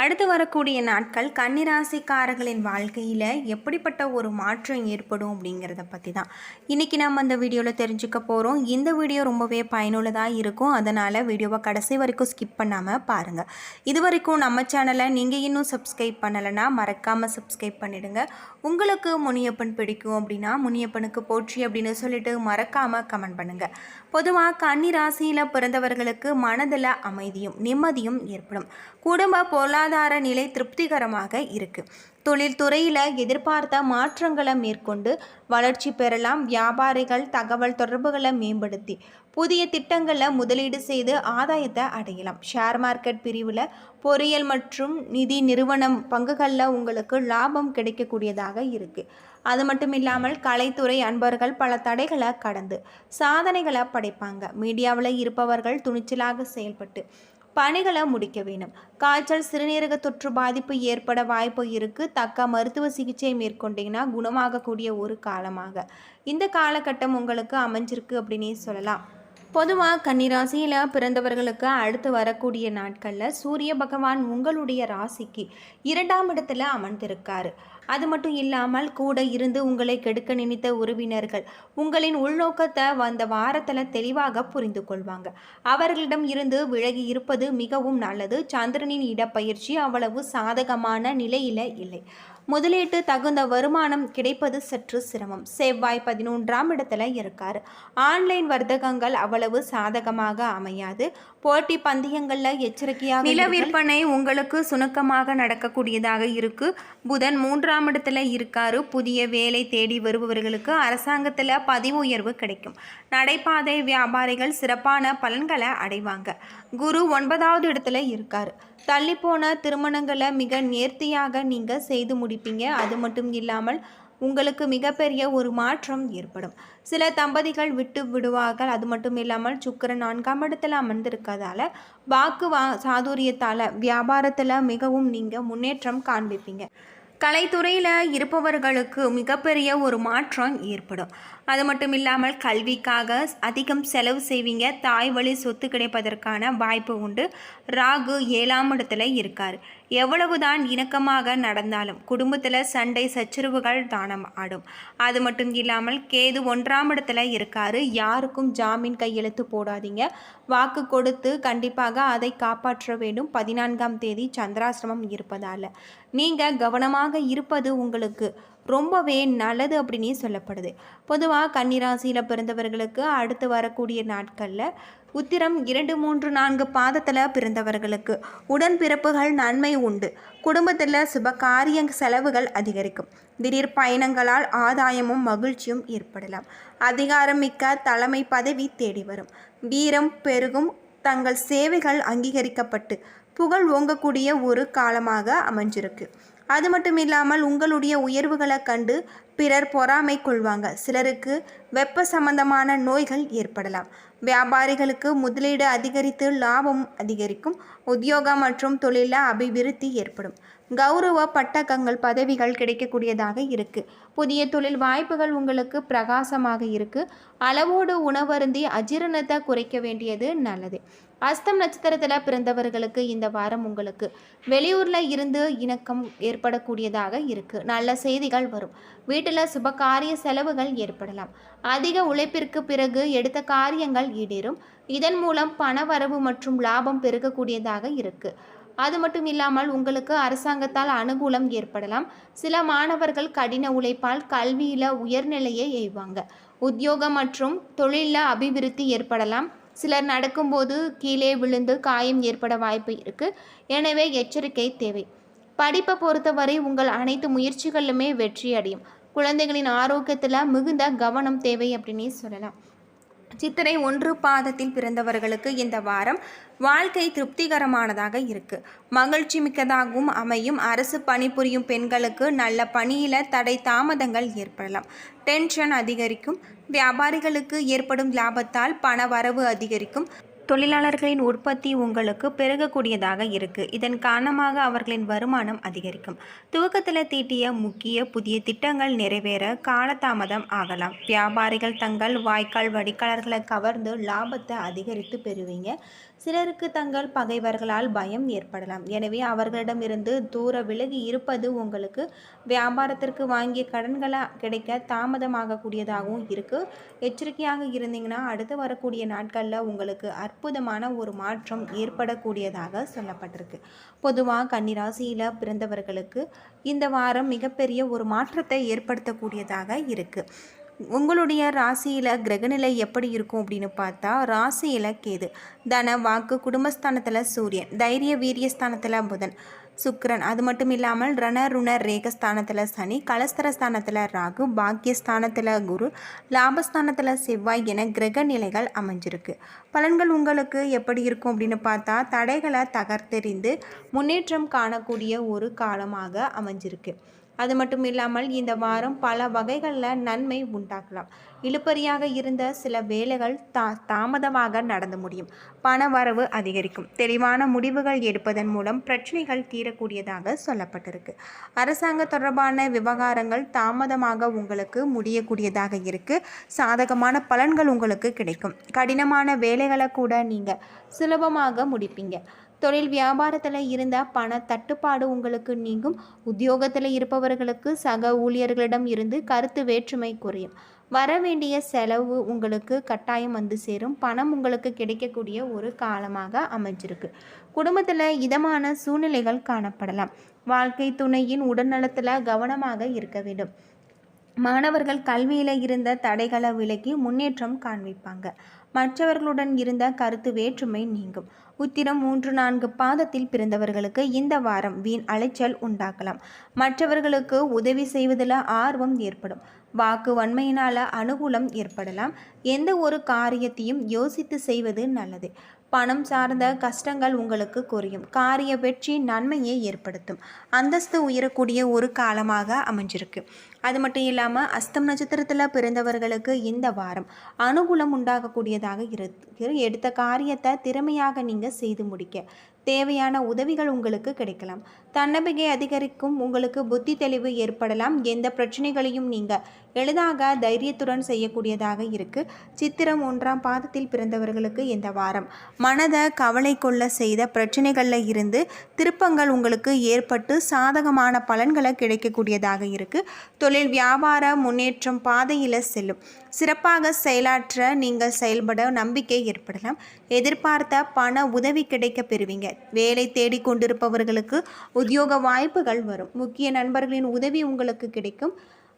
அடுத்து வரக்கூடிய நாட்கள் கன்னிராசிக்காரர்களின் வாழ்க்கையில் எப்படிப்பட்ட ஒரு மாற்றம் ஏற்படும் அப்படிங்கிறத பற்றி தான். இன்றைக்கி நம்ம அந்த வீடியோவில் தெரிஞ்சுக்க போகிறோம் இந்த வீடியோ ரொம்பவே பயனுள்ளதாக இருக்கும். அதனால் வீடியோவை கடைசி வரைக்கும் ஸ்கிப் பண்ணாமல் பாருங்கள் இது வரைக்கும் நம்ம சேனலை நீங்கள் இன்னும் சப்ஸ்கிரைப் பண்ணலைன்னா மறக்காமல் சப்ஸ்கிரைப் பண்ணிவிடுங்க உங்களுக்கு முனியப்பன் பிடிக்கும் அப்படின்னா முனியப்பனுக்கு போற்றி அப்படின்னு சொல்லிட்டு மறக்காமல் கமெண்ட் பண்ணுங்கள் பொதுவாக கன்னி ராசியில் பிறந்தவர்களுக்கு மனதில் அமைதியும் நிம்மதியும் ஏற்படும். குடும்ப பொருளாதார நிலை திருப்திகரமாக இருக்குது தொழில்துறையில் எதிர்பார்த்த மாற்றங்களை மேற்கொண்டு வளர்ச்சி பெறலாம். வியாபாரிகள் தகவல் தொடர்புகளை மேம்படுத்தி புதிய திட்டங்களில் முதலீடு செய்து ஆதாயத்தை அடையலாம். ஷேர் மார்க்கெட் பிரிவில் பொறியியல் மற்றும் நிதி நிறுவனம் பங்குகளில் உங்களுக்கு லாபம் கிடைக்கக்கூடியதாக இருக்குது அது மட்டும் இல்லாமல் கலைத்துறை அன்பர்கள் பல தடைகளை கடந்து சாதனைகளை படைப்பாங்க. மீடியாவில் இருப்பவர்கள் துணிச்சலாக செயல்பட்டு பணிகளை முடிக்க வேண்டும். காய்ச்சல் சிறுநீரக தொற்று பாதிப்பு ஏற்பட வாய்ப்பு இருக்குது தக்க மருத்துவ சிகிச்சை மேற்கொண்டீங்கன்னா குணமாகக்கூடிய ஒரு காலமாக. இந்த காலகட்டம் உங்களுக்கு அமைஞ்சிருக்கு அப்படின்னே சொல்லலாம். பொதுவாக கன்னிராசியில் பிறந்தவர்களுக்கு அடுத்து வரக்கூடிய நாட்களில் சூரிய பகவான் உங்களுடைய ராசிக்கு இரண்டாம் இடத்துல அமர்ந்திருக்காரு. அது மட்டும் இல்லாமல் கூட இருந்து உங்களை கெடுக்க நினைத்த உறவினர்கள் உங்களின் உள்நோக்கத்தை வந்த வாரத்தில் தெளிவாக புரிந்து கொள்வாங்க. அவர்களிடம் இருந்து விலகி இருப்பது மிகவும் நல்லது. சந்திரனின் இடப்பயிற்சி அவ்வளவு சாதகமான நிலையில் இல்லை. முதலீட்டு தகுந்த வருமானம் கிடைப்பது சற்று சிரமம். செவ்வாய் பதினொன்றாம் இடத்துல இருக்காரு. ஆன்லைன் வர்த்தகங்கள் அவ்வளவு சாதகமாக அமையாது. போட்டி பந்தயங்களில் எச்சரிக்கையாக நில விற்பனை உங்களுக்கு சுணக்கமாக நடக்கக்கூடியதாக இருக்கு. புதன் மூன்றாம் இடத்துல இருக்காரு. புதிய வேலை தேடி வருபவர்களுக்கு அரசாங்கத்தில் பதிவு உயர்வு கிடைக்கும். நடைபாதை வியாபாரிகள் சிறப்பான பலன்களை அடைவாங்க. குரு ஒன்பதாவது இடத்துல இருக்காரு. தள்ளிப்போன திருமணங்களை மிக நேர்த்தியாக நீங்கள் செய்து முடிப்பீங்க. அது மட்டும் இல்லாமல் உங்களுக்கு மிகப்பெரிய ஒரு மாற்றம் ஏற்படும். சில தம்பதிகள் விட்டு விடுவார்கள். அது மட்டும் இல்லாமல் சுக்கரன் நான்காம் இடத்துல அமர்ந்திருக்கிறதால வாக்கு வா சாதுரியத்தால் வியாபாரத்தில் மிகவும் நீங்கள் முன்னேற்றம் காண்பிப்பீங்க. கலைத்துறையில் இருப்பவர்களுக்கு மிகப்பெரிய ஒரு மாற்றம் ஏற்படும். அது மட்டும் இல்லாமல் கல்விக்காக அதிகம் செலவு செய்வீங்க. தாய் வழி சொத்து கிடைப்பதற்கான வாய்ப்பு உண்டு. ராகு ஏழாம் இடத்துல இருக்கார். எவ்வளவுதான் இணக்கமாக நடந்தாலும் குடும்பத்தில் சண்டை சச்சரவுகள் தானம் ஆடும். அது மட்டும் இல்லாமல் கேது ஒன்றாம் இடத்துல இருக்காரு. யாருக்கும் ஜாமீன் கையெழுத்து போடாதீங்க. வாக்கு கொடுத்து கண்டிப்பாக அதை காப்பாற்ற வேண்டும். பதினான்காம் தேதி சந்திராசிரமம் இருப்பதால். நீங்கள் கவனமாக இருப்பது உங்களுக்கு ரொம்பவே நல்லது அப்படின்னே சொல்லப்படுது. பொதுவாக கன்னிராசியில் பிறந்தவர்களுக்கு அடுத்து வரக்கூடிய நாட்களில் உத்திரம் இரண்டு மூன்று நான்கு பாதத்தில் பிறந்தவர்களுக்கு உடன்பிறப்புகள் நன்மை உண்டு. குடும்பத்தில் சுப காரிய செலவுகள் அதிகரிக்கும். திடீர் பயணங்களால் ஆதாயமும் மகிழ்ச்சியும் ஏற்படலாம். அதிகாரம் மிக்க தலைமை பதவி தேடி வரும். வீரம் பெருகும். தங்கள் சேவைகள் அங்கீகரிக்கப்பட்டு புகழ் ஓங்கக்கூடிய ஒரு காலமாக அமைஞ்சிருக்கு. அது மட்டும் இல்லாமல் உங்களுடைய உயர்வுகளை கண்டு பிறர் பொறாமை கொள்வாங்க. சிலருக்கு வெப்ப சம்பந்தமான நோய்கள் ஏற்படலாம். வியாபாரிகளுக்கு முதலீடு அதிகரித்து லாபம் அதிகரிக்கும். உத்தியோகம் மற்றும் தொழிலில் அபிவிருத்தி ஏற்படும். கௌரவ பட்டக்கங்கள் பதவிகள் கிடைக்கக்கூடியதாக இருக்குது புதிய தொழில் வாய்ப்புகள் உங்களுக்கு பிரகாசமாக இருக்குது அளவோடு உணவருந்தி அஜீரணத்தை குறைக்க வேண்டியது நல்லது. அஸ்தம் நட்சத்திரத்தில் பிறந்தவர்களுக்கு இந்த வாரம் உங்களுக்கு வெளியூரில் இருந்து இணக்கம் ஏற்படக்கூடியதாக இருக்குது நல்ல செய்திகள் வரும். வீட்டில் சுப காரிய செலவுகள் ஏற்படலாம். அதிக உழைப்பிற்கு பிறகு எடுத்த காரியங்கள் ஈடேறும். இதன் மூலம் பண வரவு மற்றும் லாபம் பெருகக்கூடியதாக இருக்குது அது மட்டும் இல்லாமல் உங்களுக்கு அரசாங்கத்தால் அனுகூலம் ஏற்படலாம். சில மாணவர்கள் கடின உழைப்பால் கல்வியில் உயர்நிலையை எய்வாங்க. உத்தியோகம் மற்றும் தொழிலில் அபிவிருத்தி ஏற்படலாம். சிலர் நடக்கும்போது கீழே விழுந்து காயம் ஏற்பட வாய்ப்பு இருக்குது எனவே எச்சரிக்கை தேவை. படிப்பை பொறுத்தவரை உங்கள் அனைத்து முயற்சிகளுமே வெற்றி அடையும் குழந்தைகளின் ஆரோக்கியத்தில் மிகுந்த கவனம் தேவை அப்படின்னே சொல்லலாம். சித்திரை ஒன்று பாதத்தில் பிறந்தவர்களுக்கு இந்த வாரம் வாழ்க்கை திருப்திகரமானதாக இருக்கு. மகிழ்ச்சி மிக்கதாகவும் அமையும். அரசு பணிபுரியும் பெண்களுக்கு நல்ல பணியில தடை தாமதங்கள் ஏற்படலாம். டென்ஷன் அதிகரிக்கும். வியாபாரிகளுக்கு ஏற்படும் லாபத்தால் பண வரவு அதிகரிக்கும். தொழிலாளர்களின் உற்பத்தி உங்களுக்கு பெருகக்கூடியதாக இருக்குது இதன் காரணமாக அவர்களின் வருமானம் அதிகரிக்கும். துவக்கத்தில் தீட்டிய முக்கிய புதிய திட்டங்கள் நிறைவேற காலதாமதம் ஆகலாம். வியாபாரிகள் தங்கள் வாய்க்கால் வடிகாலர்களை கவர்ந்து லாபத்தை அதிகரித்து பெறுவீங்க. சிலருக்கு தங்கள் பகைவர்களால் பயம் ஏற்படலாம். எனவே அவர்களிடமிருந்து தூர விலகி இருப்பது உங்களுக்கு வியாபாரத்திற்கு வாங்கிய கடன்களை கிடைக்க தாமதமாகக்கூடியதாகவும் இருக்குது எச்சரிக்கையாக இருந்தீங்கன்னா அடுத்து வரக்கூடிய நாட்களில் உங்களுக்கு அற்புதமான ஒரு மாற்றம் ஏற்படக்கூடியதாக சொல்லப்பட்டிருக்கு. பொதுவாக கன்னிராசியில் பிறந்தவர்களுக்கு இந்த வாரம் மிகப்பெரிய ஒரு மாற்றத்தை ஏற்படுத்தக்கூடியதாக இருக்குது உங்களுடைய ராசியில் கிரகநிலை எப்படி இருக்கும் அப்படின்னு பார்த்தா ராசியில் கேது. தன வாக்கு குடும்பஸ்தானத்தில் சூரியன் தைரிய வீரியஸ்தானத்தில் புதன் சுக்கரன். அது மட்டும் இல்லாமல் ரண ருண ரேகஸ்தானத்தில் சனி கலஸ்தரஸ்தானத்தில் ராகு பாக்கியஸ்தானத்தில் குரு லாபஸ்தானத்தில் செவ்வாய் என கிரக நிலைகள் அமைஞ்சிருக்கு. பலன்கள் உங்களுக்கு எப்படி இருக்கும் அப்படின்னு பார்த்தா தடைகளை தகர்த்தெறிந்து முன்னேற்றம் காணக்கூடிய ஒரு காலமாக அமைஞ்சிருக்கு. அது மட்டும் இல்லாமல் இந்த வாரம் பல வகைகளில் நன்மை உண்டாக்கலாம் இழுப்பறியாக இருந்த சில வேலைகள் தா தாமதமாக நடந்து முடியும். பண வரவு அதிகரிக்கும். தெளிவான முடிவுகள் எடுப்பதன் மூலம் பிரச்சனைகள் தீரக்கூடியதாக சொல்லப்பட்டிருக்கு. அரசாங்க தொடர்பான விவகாரங்கள் தாமதமாக உங்களுக்கு முடியக்கூடியதாக இருக்குது சாதகமான பலன்கள் உங்களுக்கு கிடைக்கும். கடினமான வேலைகளை கூட நீங்கள் சுலபமாக முடிப்பீங்க. தொழில் வியாபாரத்தில் இருந்த பண தட்டுப்பாடு உங்களுக்கு நீங்கும். உத்தியோகத்தில் இருப்பவர்களுக்கு சக ஊழியர்களிடம் இருந்து கருத்து வேற்றுமை குறையும். வர வேண்டிய செலவு உங்களுக்கு கட்டாயம் வந்து சேரும். பணம் உங்களுக்கு கிடைக்கக்கூடிய ஒரு காலமாக அமைஞ்சிருக்கு. குடும்பத்தில் இதமான சூழ்நிலைகள் காணப்படலாம். வாழ்க்கை துணையின் உடல்நலத்தில் கவனமாக இருக்க வேண்டும். மாணவர்கள் கல்வியில் இருந்த தடைகளை விலக்கி முன்னேற்றம் காண்பிப்பாங்க. மற்றவர்களுடன் இருந்த கருத்து வேற்றுமை நீங்கும். உத்திரம் மூன்று நான்கு பாதத்தில் பிறந்தவர்களுக்கு இந்த வாரம் வீண் அலைச்சல் உண்டாக்கலாம். மற்றவர்களுக்கு உதவி செய்வதில் ஆர்வம் ஏற்படும். வாக்கு வன்மையினால் அனுகூலம் ஏற்படலாம். எந்த ஒரு காரியத்தையும் யோசித்து செய்வது நல்லது. பணம் சார்ந்த கஷ்டங்கள் உங்களுக்கு குறையும். காரிய வெற்றி நன்மையை ஏற்படுத்தும். அந்தஸ்து உயரக்கூடிய ஒரு காலமாக அமைஞ்சிருக்கு. அது மட்டும் இல்லாமல் அஸ்தம் நட்சத்திரத்தில் பிறந்தவர்களுக்கு இந்த வாரம் அனுகூலம் உண்டாகக்கூடியதாக இருக்கு எடுத்த காரியத்தை திறமையாக நீங்கள் செய்து முடிக்க தேவையான உதவிகள் உங்களுக்கு கிடைக்கலாம். தன்னம்பிக்கை அதிகரிக்கும் உங்களுக்கு புத்தி தெளிவு ஏற்படலாம். எந்த பிரச்சனைகளையும் நீங்கள் எளிதாக தைரியத்துடன் செய்யக்கூடியதாக இருக்குது சித்திரம் ஒன்றாம் பாதத்தில் பிறந்தவர்களுக்கு இந்த வாரம். மனதை கவலை கொள்ள செய்த பிரச்சனைகளில் இருந்து திருப்பங்கள் உங்களுக்கு ஏற்பட்டு சாதகமான பலன்களை கிடைக்கக்கூடியதாக இருக்குது தொழில் வியாபார முன்னேற்றம் பாதையில் செல்லும். சிறப்பாக செயலாற்ற நீங்கள் செயல்பட நம்பிக்கை ஏற்படலாம். எதிர்பார்த்த பண உதவி கிடைக்க பெறுவீங்க. வேலை தேடிக்கொண்டிருப்பவர்களுக்கு உத்தியோக வாய்ப்புகள் வரும். முக்கிய நண்பர்களின் உதவி உங்களுக்கு கிடைக்கும்.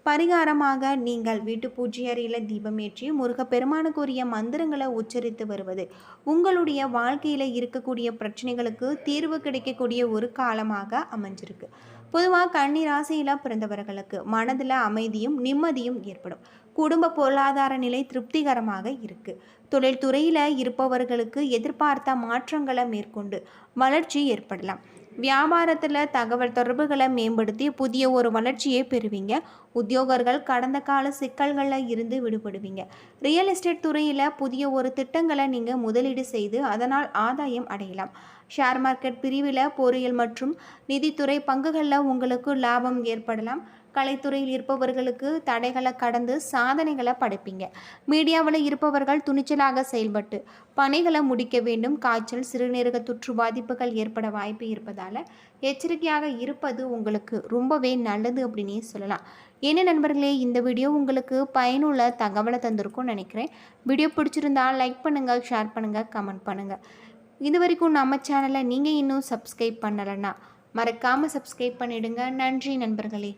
பரிகாரமாக நீங்கள் வீட்டு பூஜை அறையில் தீபமேற்றி முருகப்பெருமானுக்குரிய மந்திரங்களை உச்சரித்து வருவது. உங்களுடைய வாழ்க்கையில் இருக்கக்கூடிய பிரச்சனைகளுக்கு தீர்வு கிடைக்கக்கூடிய ஒரு காலமாக அமைஞ்சிருக்கு. பொதுவாக கன்னி ராசியில் பிறந்தவர்களுக்கு மனதில் அமைதியும் நிம்மதியும் ஏற்படும். குடும்ப பொருளாதார நிலை திருப்திகரமாக இருக்குது தொழில்துறையில் இருப்பவர்களுக்கு எதிர்பார்த்த மாற்றங்களை மேற்கொண்டு வளர்ச்சி ஏற்படலாம். வியாபாரத்தில் தகவல் தொடர்புகளை மேம்படுத்தி புதிய ஒரு வளர்ச்சியை பெறுவீங்க. உத்தியோகர்கள் கடந்த கால சிக்கல்களில் இருந்து விடுபடுவீங்க. ரியல் எஸ்டேட் துறையில் புதிய ஒரு திட்டங்களை நீங்கள் முதலீடு செய்து அதனால் ஆதாயம் அடையலாம். ஷேர் மார்க்கெட் பிரிவில் பொறியியல் மற்றும் நிதித்துறை பங்குகளில் உங்களுக்கு லாபம் ஏற்படலாம். கலைத்துறையில் இருப்பவர்களுக்கு தடைகளை கடந்து சாதனைகளை படைப்பீங்க. மீடியாவில் இருப்பவர்கள் துணிச்சலாக செயல்பட்டு பணிகளை முடிக்க வேண்டும். காய்ச்சல் சிறுநீரக தொற்று பாதிப்புகள் ஏற்பட வாய்ப்பு இருப்பதால் எச்சரிக்கையாக இருப்பது உங்களுக்கு ரொம்பவே நல்லது அப்படின்னே சொல்லலாம். என்ன நண்பர்களே இந்த வீடியோ உங்களுக்கு பயனுள்ள தகவலை தந்திருக்கும்னு நினைக்கிறேன். வீடியோ பிடிச்சிருந்தால் லைக் பண்ணுங்கள் ஷேர் பண்ணுங்கள் கமெண்ட் பண்ணுங்கள் இது வரைக்கும் நம்ம சேனலை நீங்கள் இன்னும் சப்ஸ்கிரைப் பண்ணலைன்னா மறக்காமல் சப்ஸ்கிரைப் பண்ணிவிடுங்க நன்றி நண்பர்களே.